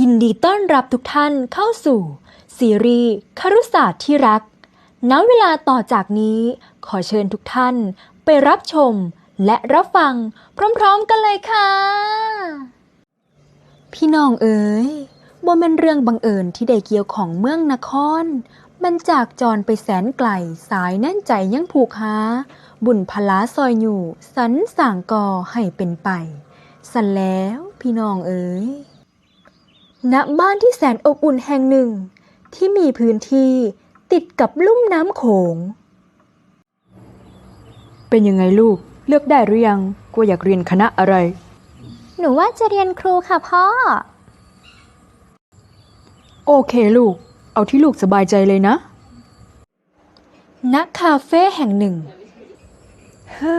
ยินดีต้อนรับทุกท่านเข้าสู่ ซีรีส์ครุศาสตร์ที่รัก ณ เวลาต่อจากนี้ ขอเชิญทุกท่านไปรับชมและรับฟังพร้อมๆกันเลยค่ะ พี่น้องเอ๋ยบ่แม่นเรื่องบังเอิญที่ได้เกี่ยวของเมืองนคร มันจากจรไปแสนไกลสายแน่นใจยังผูกหา บุญพลาซอยอยู่ สันสร้างกอให้เป็นไป สันแล้วพี่น้องเอ๋ย ณบ้านที่แสนอบอุ่นแห่งหนึ่ง ที่มีพื้นที่ติดกับลุ่มน้ำโขง เป็นยังไงลูกเลือกได้หรือยังว่าอยากเรียนคณะอะไร หนูว่าจะเรียนครูค่ะพ่อ โอเคลูก เอาที่ลูกสบายใจเลยนะณคาเฟ่แห่งหนึ่ง ฮ่า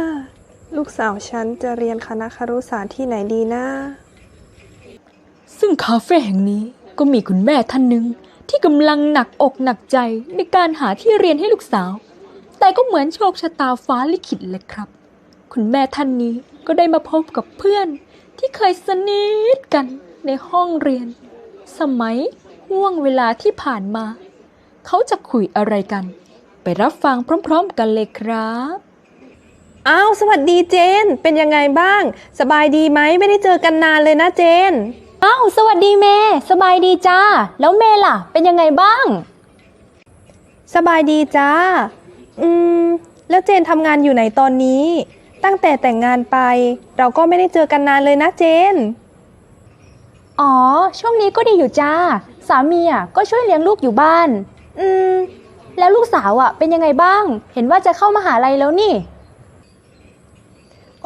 ลูกสาวฉันจะเรียนคณะครุศาสตร์ที่ไหนดีนะซึ่ง คาเฟ่แห่งนี้ก็มีคุณแม่ท่านหนึ่งที่กำลังหนักอกหนักใจในการหาที่เรียนให้ลูกสาว แต่ก็เหมือนโชคชะตาฟ้าลิขิตเลยครับ คุณแม่ท่านนี้ก็ได้มาพบกับเพื่อนที่เคยสนิทกันในห้องเรียน สมัยห่วงเวลาที่ผ่านมา เขาจะคุยอะไรกัน ไปรับฟังพร้อมๆกันเลยครับอ้าวสวัสดีเจน เป็นยังไงบ้าง สบายดีไหมไม่ได้เจอกันนานเลยนะเจน อ้าวสวัสดีเมย์สบายดีจ้า แล้วเมย์ล่ะ เป็นยังไงบ้าง สบายดีจ้า อืม แล้วเจนทำงานอยู่ไหนตอนนี้ ตั้งแต่แต่งงานไป เราก็ไม่ได้เจอกันนานเลยนะเจน อ๋อ ช่วงนี้ก็ดีอยู่จ้า สามีอะก็ช่วยเลี้ยงลูกอยู่บ้าน อืม แล้วลูกสาวอะ เป็นยังไงบ้าง เห็นว่าจะเข้ามาหาลัยแล้วนี่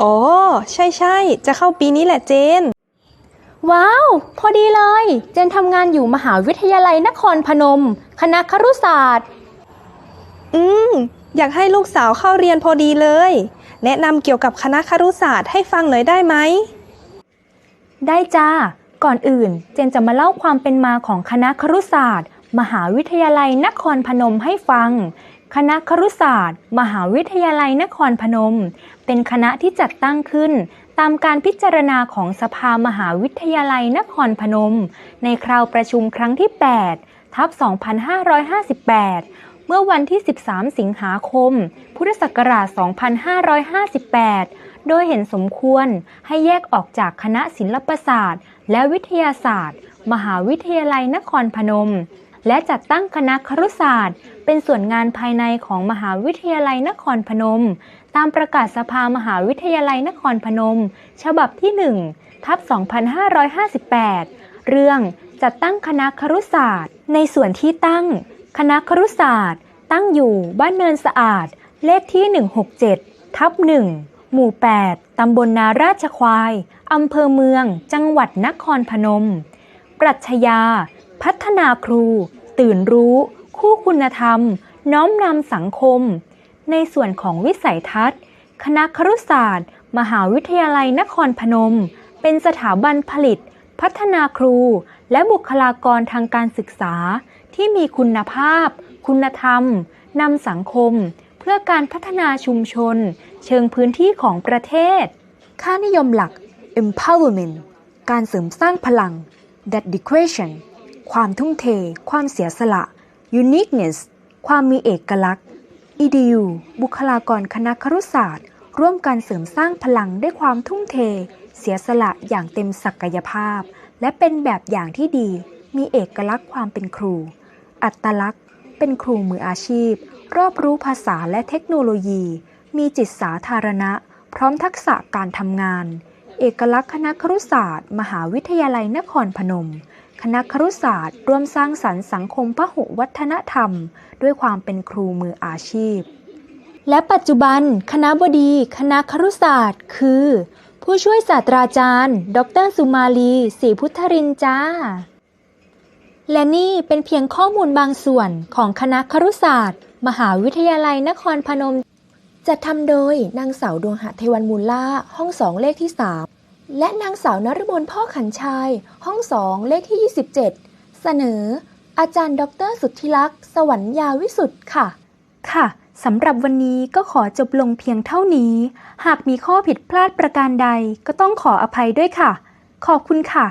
อ๋อ ใช่ใช่ๆจะเข้าปีนี้แหละเจน ว้าว พอดีเลย เจนทำงานอยู่มหาวิทยาลัยนครพนม คณะครุศาสตร์ อืม อยากให้ลูกสาวเข้าเรียนพอดีเลย แนะนำเกี่ยวกับคณะครุศาสตร์ให้ฟังหน่อยได้ไหม ได้จ้า ก่อนอื่น เจนจะมาเล่าความเป็นมาของคณะครุศาสตร์ มหาวิทยาลัยนครพนมให้ฟัง คณะครุศาสตร์ มหาวิทยาลัยนครพนม เป็นคณะที่จัดตั้งขึ้น ตามการพิจารณาของสภามหาวิทยาลัยนครพนม ในคราวประชุมครั้งที่ 8 ทับ 2558 เมื่อวันที่ 13 สิงหาคม พุทธศักราช 2558 โดยเห็นสมควรให้แยกออกจากคณะศิลปศาสตร์ และวิทยาศาสตร์ มหาวิทยาลัยนครพนม และจัดตั้งคณะครุศาสตร์ เป็นส่วนงานภายในของมหาวิทยาลัยนครพนม ตามประกาศสภามหาวิทยาลัยนครพนม ฉบับที่ 1 ทับ 2558 เรื่องจัดตั้งคณะครุศาสตร์ ในส่วนที่ตั้ง คณะครุศาสตร์ ตั้งอยู่บ้านเนินสะอาด เลขที่ 167 ทับ 1 หมู่ 8 ตำบลนาราชควาย อำเภอเมือง จังหวัดนครพนม ปรัชญา พัฒนาครู ตื่นรู้ คู่คุณธรรม น้อมนำสังคม ในส่วนของวิสัยทัศน์ คณะครุศาสตร์ มหาวิทยาลัยนครพนม เป็นสถาบันผลิต พัฒนาครู และบุคลากรทางการศึกษา ที่มีคุณภาพ คุณธรรมนำสังคม เพื่อการพัฒนาชุมชน เชิงพื้นที่ของประเทศ ค่านิยมหลัก empowerment การเสริมสร้างพลัง dedication ความทุ่มเท ความเสียสละ uniqueness ความมีเอกลักษณ์ edu บุคลากรคณะครุศาสตร์ ร่วมกันเสริมสร้างพลังด้วยความทุ่มเท เสียสละอย่างเต็มศักยภาพ และเป็นแบบอย่างที่ดี มีเอกลักษณ์ความเป็นครู อัตลักษณ์ เป็นครูมืออาชีพ รอบรู้ภาษาและเทคโนโลยี มีจิตสาธารณะ พร้อมทักษะการทำงาน เอกลักษณ์คณะครุศาสตร์ มหาวิทยาลัยนครพนม คณะครุศาสตร์ร่วมสร้างสรรค์สังคมพหุวัฒนธรรม ด้วยความเป็นครูมืออาชีพ และปัจจุบัน คณะบดี คณะครุศาสตร์ คือ ผู้ช่วยศาสตราจารย์ ดรสุมาลีศรีพุทธรินจ้า และนี่เป็นเพียงข้อมูลบางส่วนของคณะครุศาสตร์ มหาวิทยาลัยนครพนมจัดทำโดยนางสาวดวงหะเทวันมูลล่าห้องสองเลขที่3 และนางสาวนรมนพ่อขันชัย ห้องสองเลขที่ 27 เสนอ อาจารย์ดรสุทธิลักษณ์สวรรยาวิสุทธ์ค่ะ ค่ะสำหรับวันนี้ก็ขอจบลงเพียงเท่านี้ หากมีข้อผิดพลาดประการใดก็ต้องขออภัยด้วยค่ะ ขอบคุณค่ะ